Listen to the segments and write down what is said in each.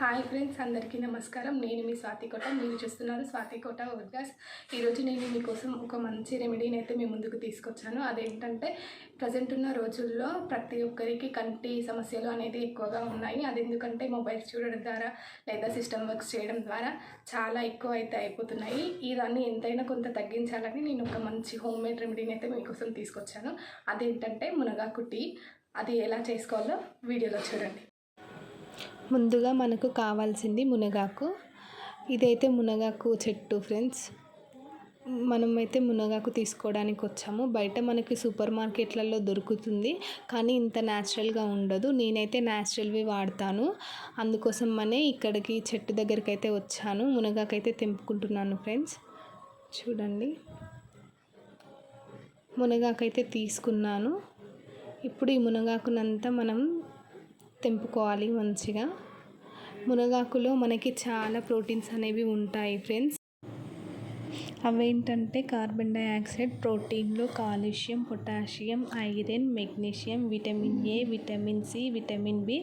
Hi friends అందరికీ నమస్కారం. నేను మీ స్వాతికోట మీరు చూస్తున్నారు స్వాతికోట వర్గాస్. ఈరోజు నేను మీకోసం ఒక మంచి రెమెడీని అయితే మీ ముందుకు తీసుకొచ్చాను. అదేంటంటే ప్రజెంట్ ఉన్న రోజుల్లో ప్రతి ఒక్కరికి కంటి సమస్యలు అనేది ఎక్కువగా ఉన్నాయి. అది ఎందుకంటే మొబైల్స్ చూడడం ద్వారా లేదా సిస్టమ్ వర్క్స్ చేయడం ద్వారా చాలా ఎక్కువ అయితే అయిపోతున్నాయి. ఈ దాన్ని ఎంతైనా కొంత తగ్గించాలని నేను ఒక మంచి హోమ్ మేడ్ రెమెడీని అయితే మీకోసం తీసుకొచ్చాను. అదేంటంటే మునగాకు టీ అది ఎలా చేసుకోవాలో వీడియోలో చూడండి. ముందుగా మనకు కావాల్సింది మునగాకు. ఇదైతే మునగాకు చెట్టు ఫ్రెండ్స్. మనమైతే మునగాకు తీసుకోవడానికి వచ్చాము. బయట మనకి సూపర్ మార్కెట్లలో దొరుకుతుంది. కానీ ఇంత న్యాచురల్గా ఉండదు. నేనైతే న్యాచురల్వి వాడతాను. అందుకోసం అనే ఇక్కడికి చెట్టు దగ్గరికి అయితే వచ్చాను. మునగాకు అయితే తెంపుకుంటున్నాను ఫ్రెండ్స్. చూడండి. మునగాకు అయితే తీసుకున్నాను. ఇప్పుడు ఈ మునగాకునంతా మనం తెంపుకోవాలి మంచిగా. మునగాకులో మనకి చాలా ప్రోటీన్స్ అనేవి ఉంటాయి ఫ్రెండ్స్. అవేంటంటే కార్బన్ డైఆక్సైడ్ ప్రోటీన్లు calcium potassium iron magnesium vitamin A vitamin C vitamin B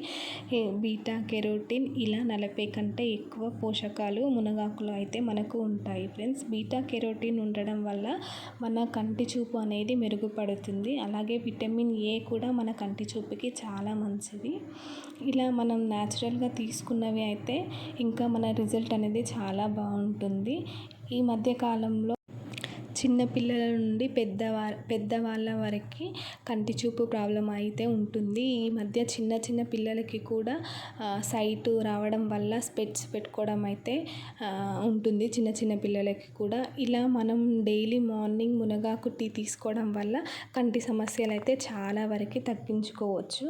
beta carotene ఇలా నలభై కంటే ఎక్కువ పోషకాలు మునగాకులో అయితే మనకు ఉంటాయి ఫ్రెండ్స్. బీటా కెరోటిన్ ఉండడం వల్ల మన కంటి చూపు అనేది మెరుగుపడుతుంది. అలాగే విటమిన్ ఏ కూడా మన కంటి చూపుకి చాలా మంచిది. ఇలా మనం న్యాచురల్గా తీసుకున్నవి అయితే ఇంకా మన రిజల్ట్ అనేది చాలా బాగుంటుంది. ఈ మధ్యకాలంలో చిన్నపిల్లల చిన్న పిల్లల నుండి పెద్దవా పెద్దవాళ్ళ వరకు కంటి చూపు ప్రాబ్లం అయితే ఉంటుంది. ఈ మధ్య చిన్న చిన్న పిల్లలకి కూడా సైటు రావడం వల్ల స్పెట్స్ పెట్టుకోవడం అయితే ఉంటుంది చిన్న చిన్న పిల్లలకి కూడా. ఇలా మనం డైలీ మార్నింగ్ మునగాకు టీ తీసుకోవడం వల్ల కంటి సమస్యలు అయితే చాలా వరకు తగ్గించుకోవచ్చు.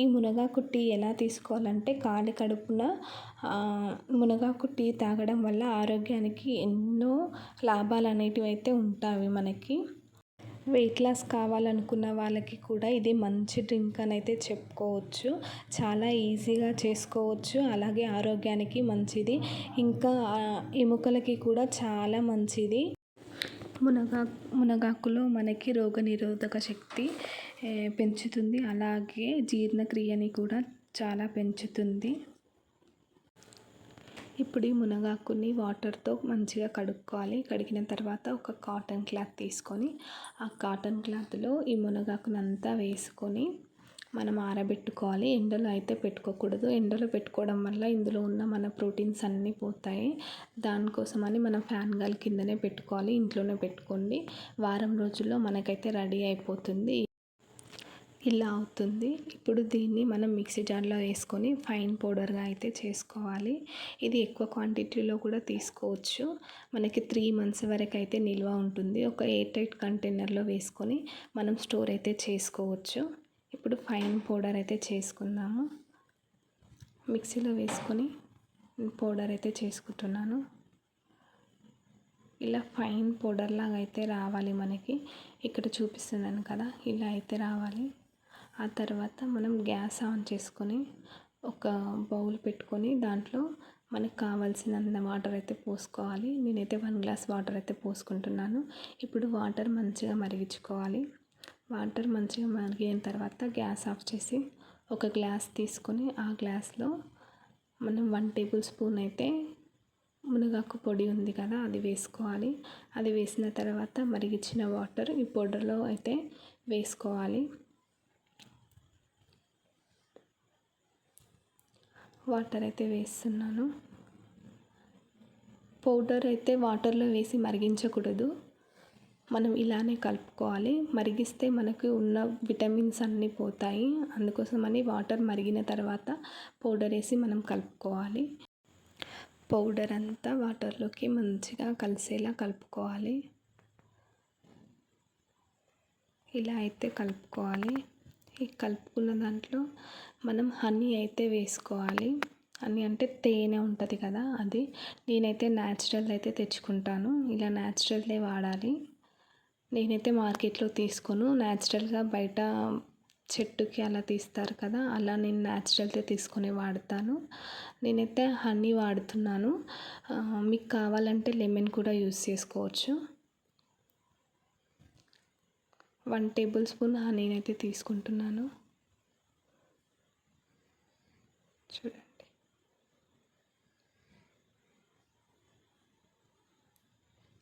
ఈ మునగాకు టీ ఎలా తీసుకోవాలంటే కాలి కడుపున మునగాకు టీ తాగడం వల్ల ఆరోగ్యానికి ఎన్నో లాభాలు అనేటివి అయితే ఉంటాయి మనకి? వెయిట్ లాస్ కావాలనుకున్న వాళ్ళకి కూడా ఇది మంచి డ్రింక్ అని అయితే చెప్పుకోవచ్చు. చాలా ఈజీగా చేసుకోవచ్చు. అలాగే ఆరోగ్యానికి మంచిది. ఇంకా ఎముకలకి కూడా చాలా మంచిది. మునగా మునగాకులో మనకి రోగనిరోధక శక్తి పెంచుతుంది. అలాగే జీర్ణక్రియని కూడా చాలా పెంచుతుంది. ఇప్పుడు ఈ మునగాకుని వాటర్తో మంచిగా కడుక్కోవాలి. కడిగిన తర్వాత ఒక కాటన్ క్లాత్ తీసుకొని ఆ కాటన్ క్లాత్లో ఈ మునగాకుని అంతా వేసుకొని మనం ఆరబెట్టుకోవాలి. ఎండలో అయితే పెట్టుకోకూడదు. ఎండలో పెట్టుకోవడం వల్ల ఇందులో ఉన్న మన ప్రోటీన్స్ అన్నీ పోతాయి. దానికోసమని మనం ఫ్యాన్ గాలి కిందనే పెట్టుకోవాలి. ఇంట్లోనే పెట్టుకోండి. వారం రోజుల్లో మనకైతే రెడీ అయిపోతుంది. ఇలా అవుతుంది. ఇప్పుడు దీన్ని మనం మిక్సీ జార్లో వేసుకొని ఫైన్ పౌడర్గా అయితే చేసుకోవాలి. ఇది ఎక్కువ క్వాంటిటీలో కూడా తీసుకోవచ్చు. మనకి త్రీ మంత్స్ వరకు అయితే నిల్వ ఉంటుంది. ఒక ఎయిర్ టైట్ కంటైనర్లో వేసుకొని మనం స్టోర్ అయితే చేసుకోవచ్చు. ఇప్పుడు ఫైన్ పౌడర్ అయితే చేసుకుందాము. మిక్సీలో వేసుకొని పౌడర్ అయితే చేసుకుంటున్నాను. ఇలా ఫైన్ పౌడర్ లాగా అయితే రావాలి మనకి. ఇక్కడ చూపిస్తున్నాను కదా ఇలా అయితే రావాలి. ఆ తర్వాత మనం గ్యాస్ ఆన్ చేసుకొని ఒక బౌల్ పెట్టుకొని దాంట్లో మనకు కావాల్సినంత వాటర్ అయితే పోసుకోవాలి. నేనైతే వన్ గ్లాస్ వాటర్ అయితే పోసుకుంటున్నాను. ఇప్పుడు వాటర్ మంచిగా మరిగించుకోవాలి. వాటర్ మంచిగా మరిగిన తర్వాత గ్యాస్ ఆఫ్ చేసి ఒక గ్లాస్ తీసుకొని ఆ గ్లాస్లో మనం వన్ టేబుల్ స్పూన్ అయితే మునగాకు పొడి ఉంది కదా అది వేసుకోవాలి. అది వేసిన తర్వాత మరిగించిన వాటర్ ఈ పౌడర్లో అయితే వేసుకోవాలి. వాటర్ అయితే వేస్తున్నాను. పౌడర్ అయితే వాటర్లో వేసి మరిగించకూడదు. మనం ఇలానే కలుపుకోవాలి. మరిగిస్తే మనకు ఉన్న విటమిన్స్ అన్నీ పోతాయి. అందుకోసమని వాటర్ మరిగిన తర్వాత పౌడర్ వేసి మనం కలుపుకోవాలి. పౌడర్ అంతా వాటర్లోకి మంచిగా కలిసేలా కలుపుకోవాలి. ఇలా అయితే కలుపుకోవాలి. ఈ కలుపుకున్న దాంట్లో మనం హనీ అయితే వేసుకోవాలి. హనీ అంటే తేనె ఉంటుంది కదా అది. నేనైతే న్యాచురల్ అయితే తెచ్చుకుంటాను. ఇలా న్యాచురల్దే వాడాలి. నేనైతే మార్కెట్లో తీసుకోను. న్యాచురల్గా బయట చెట్టుకి అలా తీస్తారు కదా అలా నేను న్యాచురల్దే తీసుకొని వాడతాను. నేనైతే హనీ వాడుతున్నాను. మీకు కావాలంటే లెమన్ కూడా యూస్ చేసుకోవచ్చు. వన్ టేబుల్ స్పూన్ నేనైతే తీసుకుంటున్నాను. చూడండి.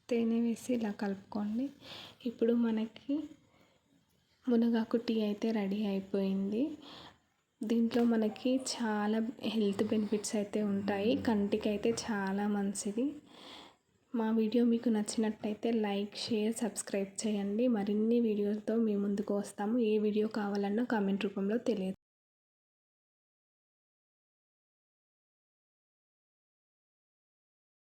తేనె వేసి ఇలా కలుపుకోండి. ఇప్పుడు మనకి మునగాకు టీ అయితే రెడీ అయిపోయింది. దీంట్లో మనకి చాలా హెల్త్ బెనిఫిట్స్ అయితే ఉంటాయి. కంటికి అయితే చాలా మంచిది. మా వీడియో మీకు నచ్చినట్టయితే లైక్ షేర్ సబ్స్క్రైబ్ చేయండి. మరిన్ని వీడియోలతో మీ ముందుకు వస్తాము. ఏ వీడియో కావాలన్నా కామెంట్ రూపంలో తెలియదు